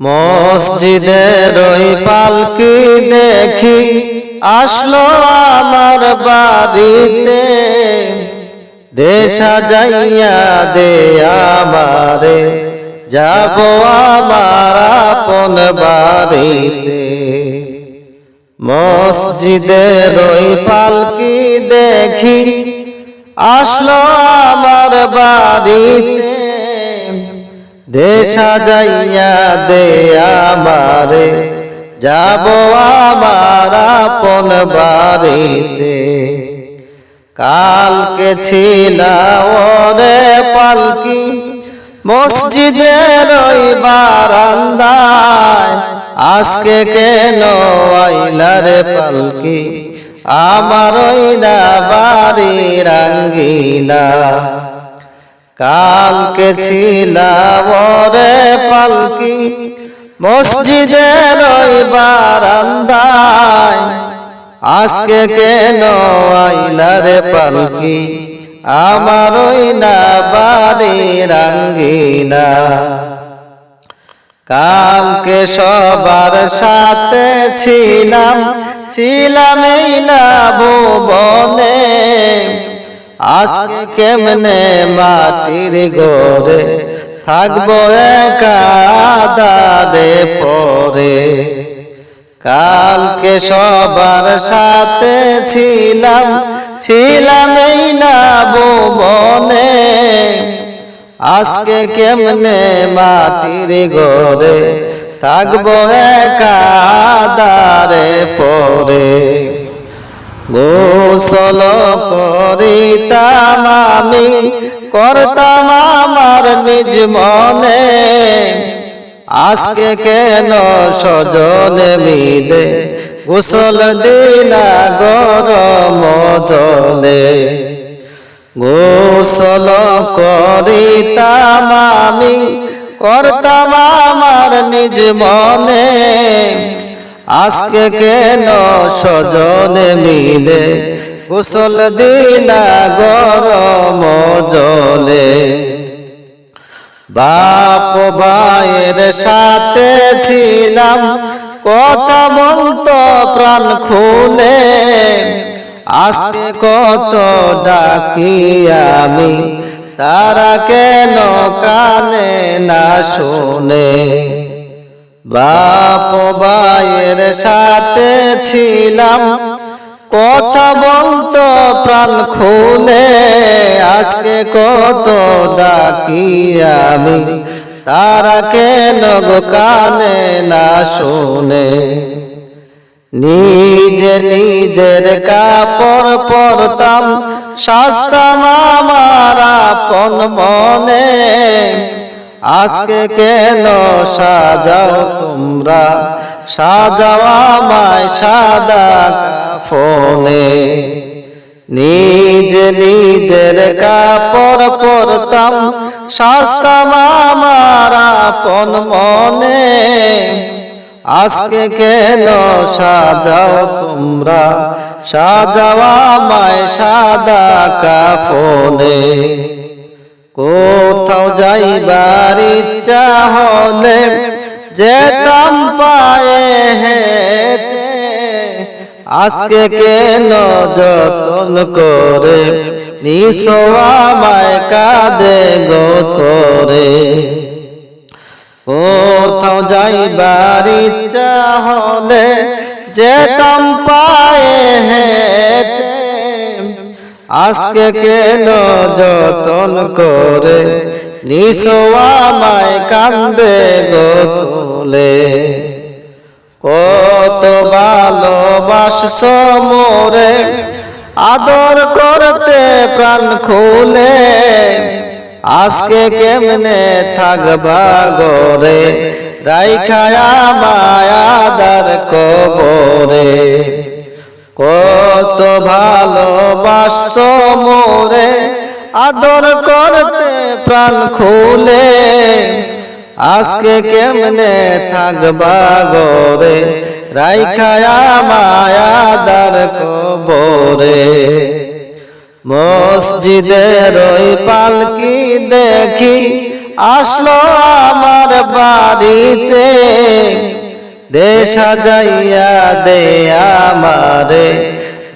মসজিদের ওই পালকি দেখি আসলো আমার বাড়িতে। দেশা যাইয়া দে আমারে, যাব আমার আপন বাড়িতে। মসজিদের ওই পালকি দেখি আসলো আমার বাড়িতে। দেশা যাইয়া দে আমারে, যাব আমার আপন বাড়িতে। কালকে ছিল ওরে পালকি মসজিদের ওই বারান্দায়। আজকে কেন আইলারে পালকি, আমার ওই না বাড়ি রাঙ্গিনা কালকে ছিল ওরে পালকি মসজিদের বারান্দায় আজকে কেন আইলারে পালকি, আমার ওই না বাড়ি রাঙ্গিনা কালকে সবার সাথে ছিলাম ছিলাম এই না ভুবনে আজকে কেমনে মাটির গড়ে থাকব একা দারে পরে? কালকে সবার সাথে ছিলাম ছিলাম এই না ভুবনে আজকে কেমনে মাটির গড়ে থাকব একা দারে পরে? গোসল করিতাম আমি, করতাম আমার নিজ মনে। আজকে কেন সজনে মিলে গোসল দিলা গরম জলে। গোসল করিতাম আমি, করতাম আমার নিজ মনে। আজকে কেন সজনে মিলে? গোসল দিলা গরম জলে। বাপ ভাইয়ের সাথে ছিলাম, কথা বলতো, প্রাণ খুলে। আজকে কত ডাকি আমি, তারা কেন কানে না শুনে? বাপ ভাইয়ের সাথে ছিলাম। কথা বলতো, প্রাণ খুলে আজকে কত ডাকি আমি। তারা কেন কানে না শুনে? নিজে নিজের কাপড় পরতাম শাস্তাম আমার আপন মনে। আজকে কেন সাজাও তোমরা? সাজাও আমায় সাদা ফোনে। নিজ নিজের কাপড় পরতাম শাস্তাম আমার আপন মনে। আজকে কেন সাজাও তোমরা? সাজাও আমায় সাদা কাফনে। কোথাও যাইবার ইচ্ছা হলে যেতাম পায়ে হেঁটে। আজকে কেন যতন করে নিঃসমায় কাঁদে গো করে কোথাও যাইবার ইচ্ছা হলে যেতাম পায়ে হেঁটে। আজকে কেন যতন করে? নিঃসমায় কান্দে গো তোলে। কত ভালোবাস মোরে, আদর করতে প্রাণ খুলে। আজকে কেমনে থাকবা গরে? রাইখায়া মায়াদার কবরে। ভালোবাস মোরে, আদর করতে প্রাণ খুলে। আজকে কেমনে থাকবা গরে রাইখায়া মায়াদার কবরে। মসজিদের ওই পালকি দেখি আসলো আমার বাড়িতে। দেশা যাইয়া দে আমারে।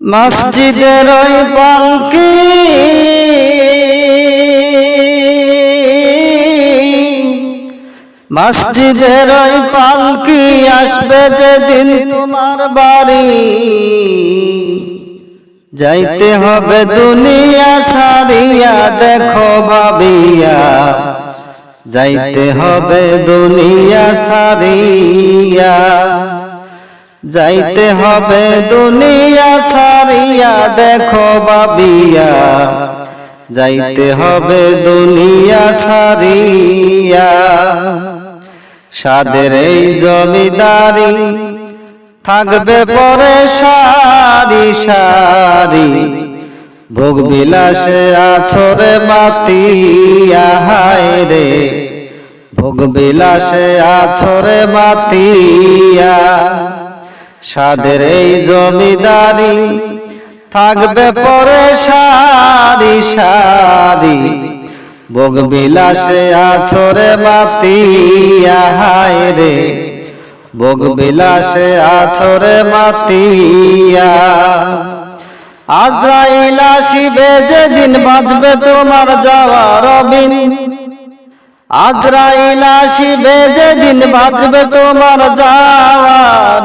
মসজিদের ওই পালকি। মসজিদের ওই পালকি আসবে যেদিন তোমার বাড়ি। যাইতে হবে দুনিয়া সারিয়া দেখো ভাবিয়া। যাইতে হবে দুনিয়া সারিয়া যাইতে হবে দুনিয়া সারিয়া দেখো বাবিয়া। যাইতে হবে দুনিয়া সারিয়া সাদের এই জমিদারি থাকবে পরে সারি সারি। ভোগ বিলাসে আছরে মাতিয়া, হায় রে। ভোগ বিলাসে আছরে মাতিয়া। সাদের এই জমিদারি থাকবে পরে সারি সারি ভোগ বিলাসে আছরে মাতিয়া হায় রে। ভোগ বিলাসে আছরে মাতিয়া আজরাইল আসিবে যেদিন বাঁচবে তোমার যাওয়ার রবিন। আজরাইল আসিবে, যেদিন বাঁচবে তোমার যাওয়ার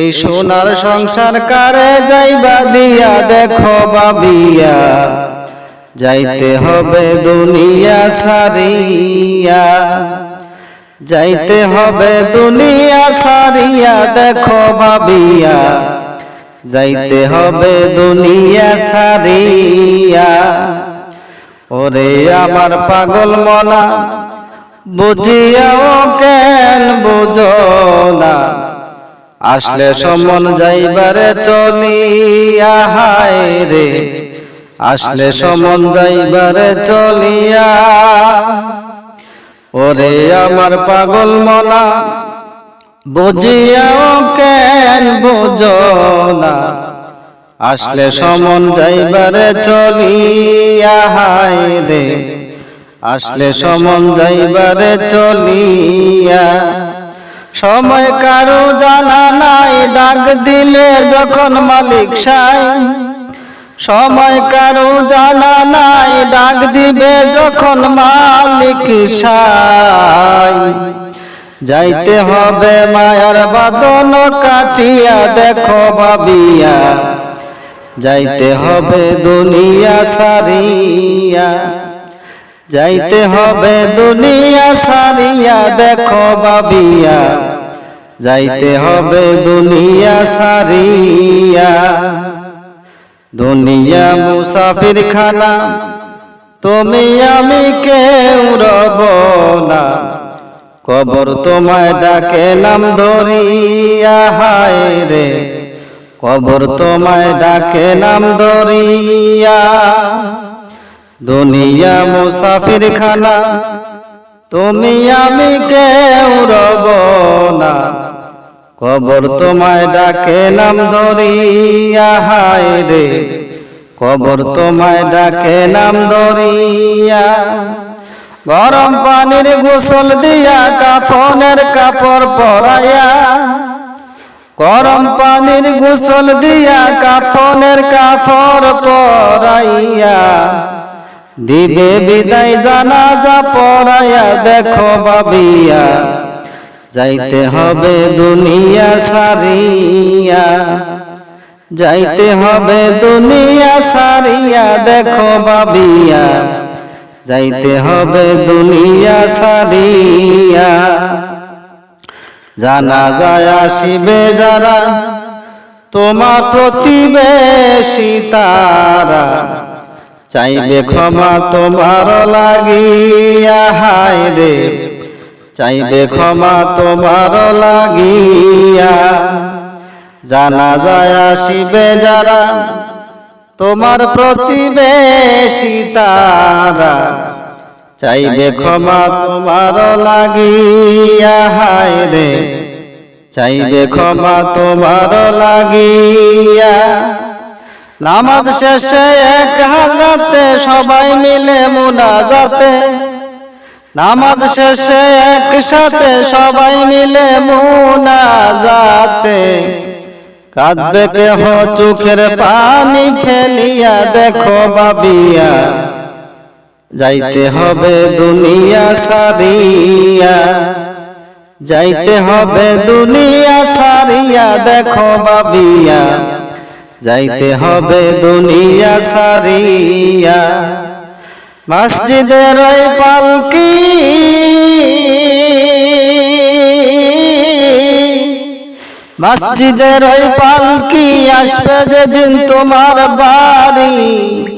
এই সোনার সংসার কারে যাইবা দিয়া, দেখো বাবিয়া যাইতে হবে দুনিয়া সারিয়া যাইতে হবে দুনিয়া সারিয়া দেখো বাবিয়া যাইতে হবে দুনিয়া সারিয়া ওরে আমার পাগল মনা, বুঝিয়াও কেন বুঝো না। আসলে সমন যাইবারে চলিয়া, হায় রে। আসলে সমন যাইবারে চলিয়া, ওরে আমার পাগল মনা, বুঝিয়াও কেন বুঝো না। আসলে সমন যাইবারে চলিয়া, হায় রে। আসলে সমন যাইবারে চলিয়া। সময় কারও জানা নাই, ডাক দিলে যখন মালিক সাই। সময় কারও জানা নাই, ডাক দিবে যখন মালিক সাই। যাইতে হবে মায়ার বাদন কাটিয়া, দেখো ভাবিয়া। যাইতে হবে দুনিয়া সারিয়া যাইতে হবে দুনিয়া সারিয়া দেখো বাবিয়া যাইতে হবে দুনিয়া সারিয়া দুনিয়া মুসাফির খানা তুমি আমি কেউ রব না। কবর তোমায় ডাকে নাম ধরিয়া হায় রে। কবর তোমায় ডাকে নাম ধরিয়া। দুনিয়া মুসাফির খানা তুমি আমি কেউ রব না। কবর তোমায় ডাকে নাম ধরিয়া। হায় রে কবর তোমায় ডাকে নাম ধরিয়া। গরম পানির গোসল দিয়া কাফনের কাপড় পরাইয়া। গরম পানির গোসল দিয়া কাফনের কাপড় পরাইয়া। দিবে বিদায় জানাজা পরাইয়া, দেখো বাবিয়া যাইতে হবে দুনিয়া সারিয়া। যাইতে হবে দুনিয়া সারিয়া, দেখো বাবিয়া যাইতে হবে দুনিয়া সারিয়া। জানা যায় আসিবে যারা, তোমার প্রতিবেশী তারা। চাইবে ক্ষমা তোমার লাগিয়া, হায় রে। চাইবে ক্ষমা তোমার লাগিয়া। জানা যায় আসিবে যারা, তোমার প্রতিবেশী তারা। চাইবে ক্ষমা তোমার লাগিয়া, হায় রে। চাইবে ক্ষমা তোমার লাগিয়া। নামাজ শেষে এক হাতে সবাই মিলে মুনাজাতে। নামাজ শেষে একসাথে সবাই মিলে মুনাজাতে। কাঁদবে কেহ, চোখের পানি ফেলিয়া দেখো বাবিয়া। যাইতে হবে দুনিয়া সারিয়া। যাইতে হবে দুনিয়া সারিয়া দেখো বাবিয়া। যাইতে হবে দুনিয়া সারিয়া। মসজিদের ওই পালকি। মসজিদের ওই পালকি আসবে যেদিন তোমার বাড়ি।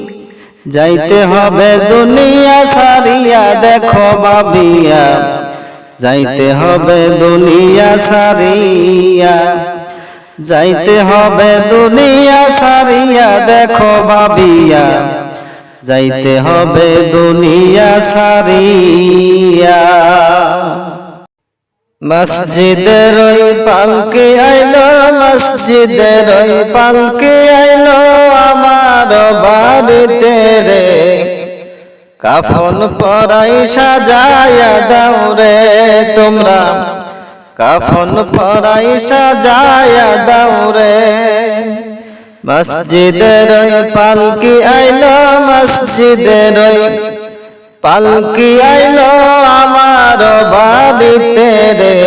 যাইতে হবে দুনিয়া সারিয়া, দেখো বাবিয়া। যাইতে হবে দুনিয়া সারিয়া, যাইতে হবে দুনিয়া সারিয়া, দেখো বাবিয়া। যাইতে হবে দুনিয়া সারিয়া। মসজিদের ওই পালকি আইলো, মসজিদের ওই পালকি আইলো আমার বাড়িতে রে। কাফন পরাই সাজায়া দাও রে তোমরা। কাফন পরাই সাজায়া দাও রে। মসজিদের ওই পালকি আইলো, মসজিদের ওই পালকি আইলো আমার বাড়িতে রে।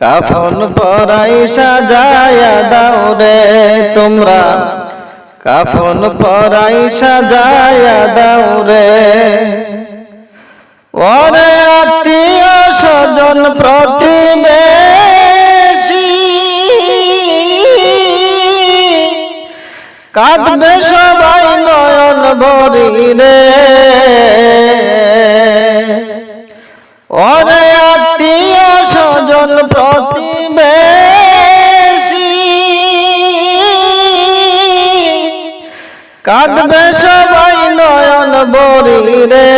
কাফন পরাই সাজায়া দাও রে তোমরা। কাফন পরাই সাজায়া দাও রে। ওরে আত্মীয় স্বজন প্রতিবেশী, কাঁদবে সবাই নয়ন ভরি রে প্রতিবেশী। কাঁদবে সবাই নয়ন ভরি রে।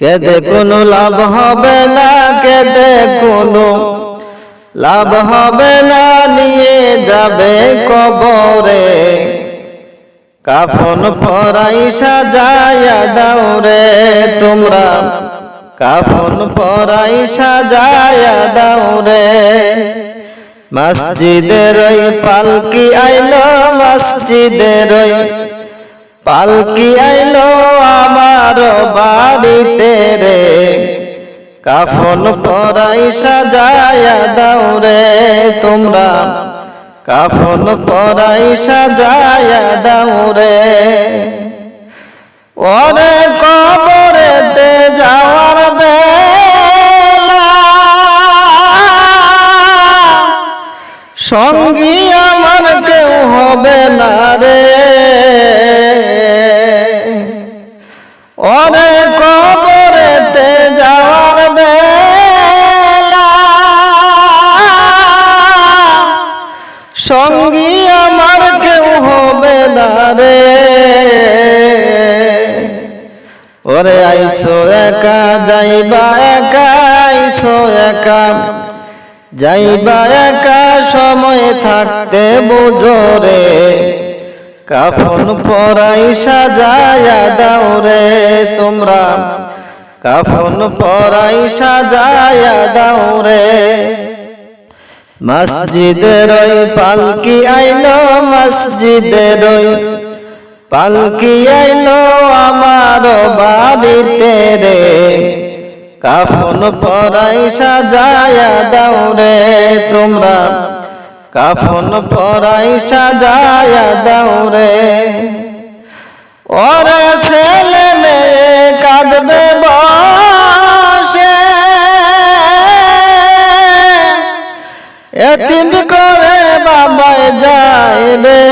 কেদে কোনো লাভ হবে না, কেদে কোনো লাভ হবে না, নিয়ে যাবে কবরে। কাফন পরাই সাজায়া দাও রে তোমরা কাফন পরাই সাজায়া দাও রে। মসজিদের পালকি আইলো, মসজিদের পালকি আইলো আমার বাড়িতে রে। কাফন পরাই সাজায়া দাও রে তোমরা। কাফন পরাই সাজায়া দাও রে। ওরে কবরেতে যাওয়ার সঙ্গী আমার কেউ হবে না রে। ওরে কবরেতে যাওয়ার বেলা। সঙ্গী আমার কেউ হবে না রে। ওরে আইসো একা, যাইবা একা, আইসো একা। যাইবা একা সময় থাকতে বুঝরে। কাফন পরাই সাজায়া দাও রে তোমরা। কাফন পরাই সাজায়া দাও রে মসজিদের ওই পালকি আইলো, মসজিদের ওই পালকি আইলো আমার বাড়িতে রে। কাফন পরাই সাজায়া দাও রে তোমরা। কাফন পরাই সাজায়া দাও রে। ওরে ছেলে মেয়ে কাঁদবে বসে। এতিম করে বাবায় যায় রে।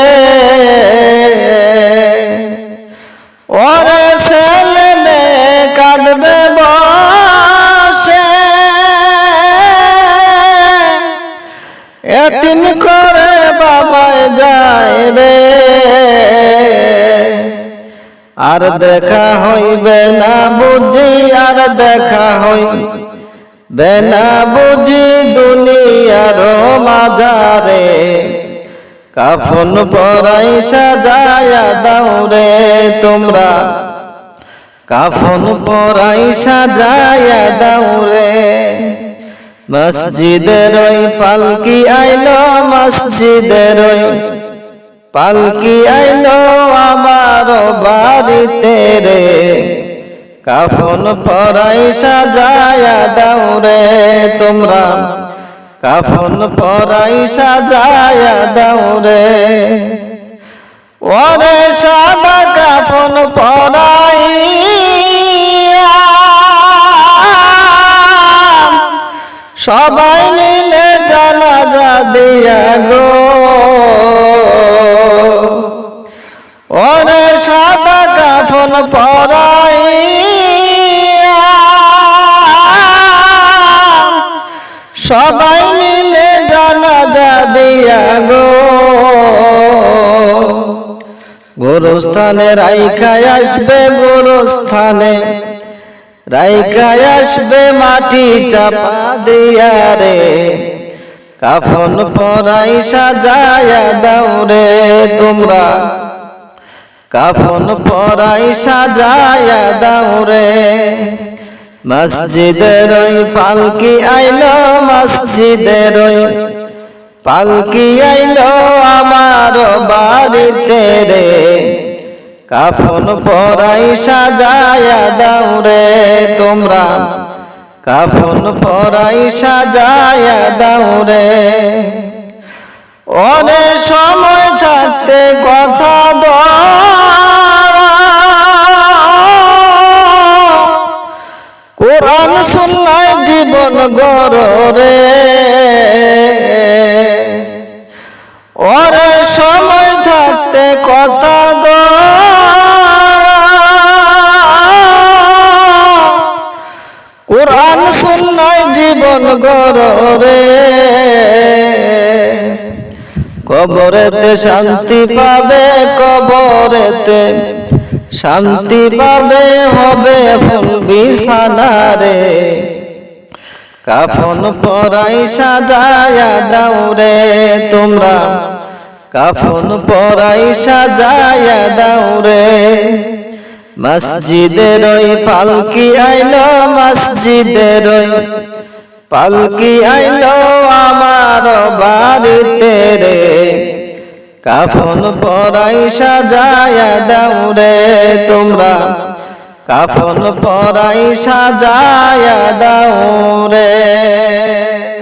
আর দেখা হইবে না বুঝি, আর দেখা হইবে না বুঝি দুনিয়ার মাজারে কাফন পরাই সাজায়া দাও রে তোমরা। কাফন পরাই সাজায়া দাও রে। মসজিদের ওই পালকি আইলো, মসজিদের ওই পালকি আইলো আমার বাড়িতে রে। কাফন পরাই সাজায়া দাও রে তোমরা। কাফন পরাই সাজায়া দাও রে। ওরে সাদা কাফন পরাই সবাই মিলে জানাজা দিয়া গো। ওরে সাদা কাফন পরাই সবাই মিলে জানাজা দিয়া গো। গোরস্থানে রাইখায় আসবে, গোরস্থানে রাইখায় আসবে মাটি চাপা দিয়া রে। কাফন পরাই সাজায়া দাও রে। তোমরা। কাফন পরাই সাজায়া দাও রে। মসজিদের ওই পালকি আইলো, মসজিদের ওই পালকি আইল আমার বাড়িতে রে। কাফন পরাই সাজায়া দাও রে তোমরা। কাফন পরাই সাজায়া দাও রে। অনেক সময় থাকতে কথা কোরআন শুনলাই জীবন গরে ওরে সময় থাকতে কথা কোরআন শুনলাই জীবন গরে কবরেতে শান্তি পাবে, কবরেতে শান্তি পাবে, হবে বিছানারে কাফন পরাই সাজায়া দাও রে তোমরা। কাফন পরাই সাজায়া দাও রে। মসজিদের ওই পালকি আইলো, মসজিদের ওই পালকি আইলো আমার বাড়িতে রে। কাফন পরাই সাজায়া দাও রে তোমরা। কাফন পরাই সাজায়া দাও রে।